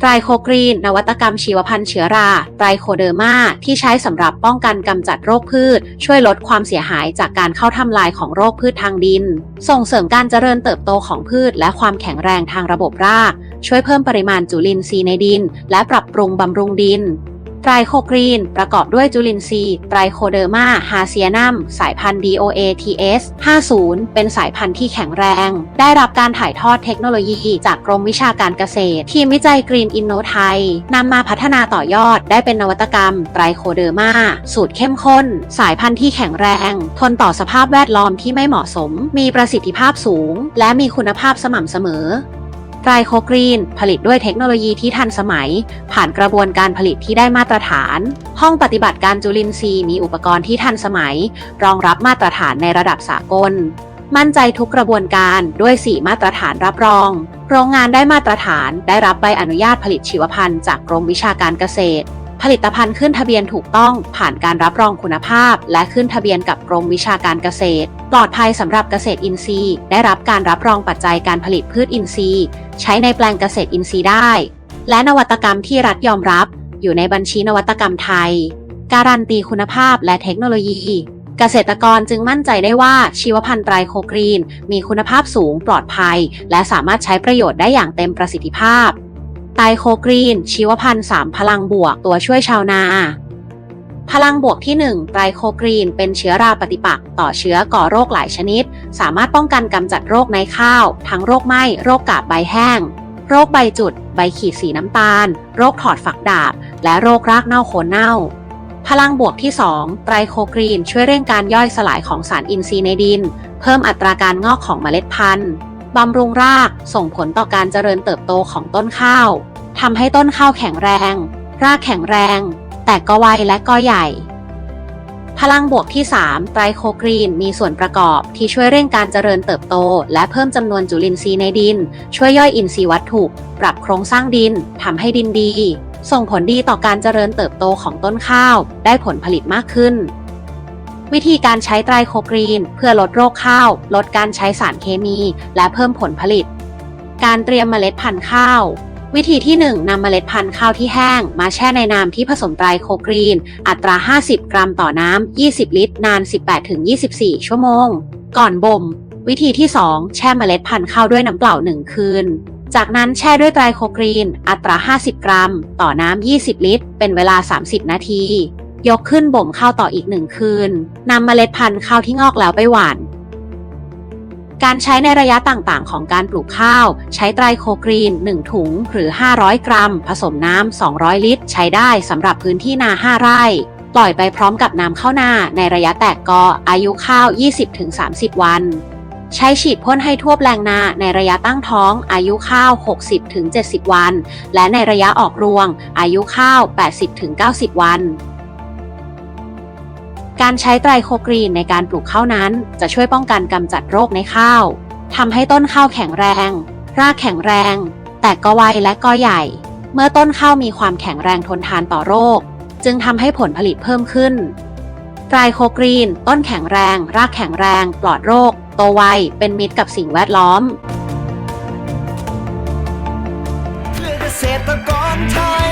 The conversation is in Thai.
ไตรโคกรีน นวัตกรรมชีวพันธุ์เชื้อรา ไตรโคเดอร์มาที่ใช้สำหรับป้องกันกำจัดโรคพืช ช่วยลดความเสียหายจากการเข้าทำลายของโรคพืชทางดิน ส่งเสริมการเจริญเติบโตของพืช และความแข็งแรงทางระบบราก ช่วยเพิ่มปริมาณจุลินทรีย์ในดิน และปรับปรุงบำรุงดิน ไตรโคกรีน ประกอบด้วยจุลินทรีย์ไตรโคเดอร์มาฮาเซียนัม สายพันธุ์ DOATS 50 เป็นสายพันธุ์ที่แข็งแรง ได้รับการถ่ายทอดเทคโนโลยีจากกรมวิชาการเกษตร ทีมวิจัยกรีนอินโนไทยนำมาพัฒนาต่อยอดได้เป็นนวัตกรรม ไตรโคเดอร์มา สูตรเข้มข้น สายพันธุ์ที่แข็งแรง ทนต่อสภาพแวดล้อมที่ไม่เหมาะสม มีประสิทธิภาพสูง และมีคุณภาพสม่ำเสมอ ไตรโคกรีน ผลิตด้วยเทคโนโลยีที่ทันสมัย ผ่านกระบวนการผลิตที่ได้มาตรฐาน ห้องปฏิบัติการจุลินทรีย์มีอุปกรณ์ที่ทันสมัย รองรับมาตรฐานในระดับสากล มั่นใจทุกกระบวนการด้วย 4 มาตรฐานรับรอง โรงงานได้มาตรฐานได้รับใบอนุญาตผลิตชีวพันธุ์จากกรมวิชาการเกษตร ผลิตภัณฑ์ขึ้นทะเบียนถูกต้องผ่านการรับรองคุณภาพ และขึ้นทะเบียนกับกรมวิชาการเกษตร ปลอดภัยสำหรับเกษตรอินทรีย์ ได้รับการรับรองปัจจัยการผลิตพืชอินทรีย์ ใช้ในแปลงเกษตรอินทรีย์ได้ และนวัตกรรมที่รัฐยอมรับ อยู่ในบัญชีนวัตกรรมไทย การันตีคุณภาพและเทคโนโลยี เกษตรกรจึงมั่นใจได้ว่าชีวพันธุ์ไตรโคกรีน มีคุณภาพสูงปลอดภัย และสามารถใช้ประโยชน์ได้อย่างเต็มประสิทธิภาพไตรโคกรีน ชีวพันธุ์สามพลังบวกตัวช่วยชาวนา พลังบวกที่ 1 ไตรโคกรีน เป็นเชื้อราปฏิปักษ์ต่อเชื้อก่อโรคหลายชนิด สามารถป้องกันกำจัดโรคในข้าว ทั้งโรคไหม้ โรคกาบใบแห้ง โรคใบจุด ใบขีดสีน้ำตาล โรคถอดฝักดาบ และโรครากเน่าโคนเน่า พลังบวกที่ 2 ไตรโคกรีน ช่วยเร่งการย่อยสลายของสารอินทรีย์ในดิน เพิ่มอัตราการงอกของเมล็ดพันธุ์บำรุงรากส่งผลต่อการเจริญเติบโตของต้นข้าวทำให้ต้นข้าวแข็งแรง รากแข็งแรง แตกกอไวและกอใหญ่ พลังบวกที่ 3 ไตรโคกรีนมีส่วนประกอบที่ช่วยเร่งการเจริญเติบโต และเพิ่มจำนวนจุลินทรีย์ในดิน ช่วยย่อยอินทรีย์วัตถุ ปรับโครงสร้างดินทำให้ดินดี ส่งผลดีต่อการเจริญเติบโตของต้นข้าว ได้ผลผลิตมากขึ้นวิธีการใช้ไตรโคกรีน เพื่อลดโรคข้าว ลดการใช้สารเคมี และเพิ่มผลผลิต การเตรียมเมล็ดพันธุ์ข้าว วิธีที่ 1นำเมล็ดพันธุ์ข้าวที่แห้ง มาแช่ในน้ำที่ผสมไตรโคกรีน อัตรา 50 กรัมต่อน้ำ 20 ลิตร นาน 18-24 ชั่วโมง ก่อนบ่ม วิธีที่ 2 แช่เมล็ดพันธุ์ข้าวด้วยน้ำเปล่า 1 คืน จากนั้นแช่ด้วยไตรโคกรีน อัตรา 50 กรัม ต่อน้ำ 20 ลิตร เป็นเวลา 30 นาที ยกขึ้นบ่มข้าวต่ออีก 1 คืนนำเมล็ดพันธุ์ข้าวที่งอกแล้วไปหว่าน การใช้ในระยะต่างๆ ของการปลูกข้าว ใช้ไตรโคกรีน 1 ถุงหรือ 500 กรัม ผสมน้ำ 200 ลิตร ใช้ได้สำหรับพื้นที่นา 5 ไร่ ปล่อยไปพร้อมกับน้ำเข้านาในระยะแตกกอ อายุข้าว 20-30 วัน ใช้ฉีดพ่นให้ทั่วแปลงนาในระยะตั้งท้อง อายุข้าว 60-70 วัน และในระยะออกรวง อายุข้าว 80-90 วัน การใช้ไตรโคกรีนในการปลูกข้าวนั้น จะช่วยป้องกันกำจัดโรคในข้าวทำให้ต้นข้าวแข็งแรง รากแข็งแรง แตกกอไวและกอใหญ่ เมื่อต้นข้าวมีความแข็งแรงทนทานต่อโรค จึงทำให้ผลผลิตเพิ่มขึ้นไตรโคกรีน ต้นแข็งแรง รากแข็งแรง ปลอดโรค โตไว เป็นมิตรกับสิ่งแวดล้อมเพื่อเกษตรกรไทย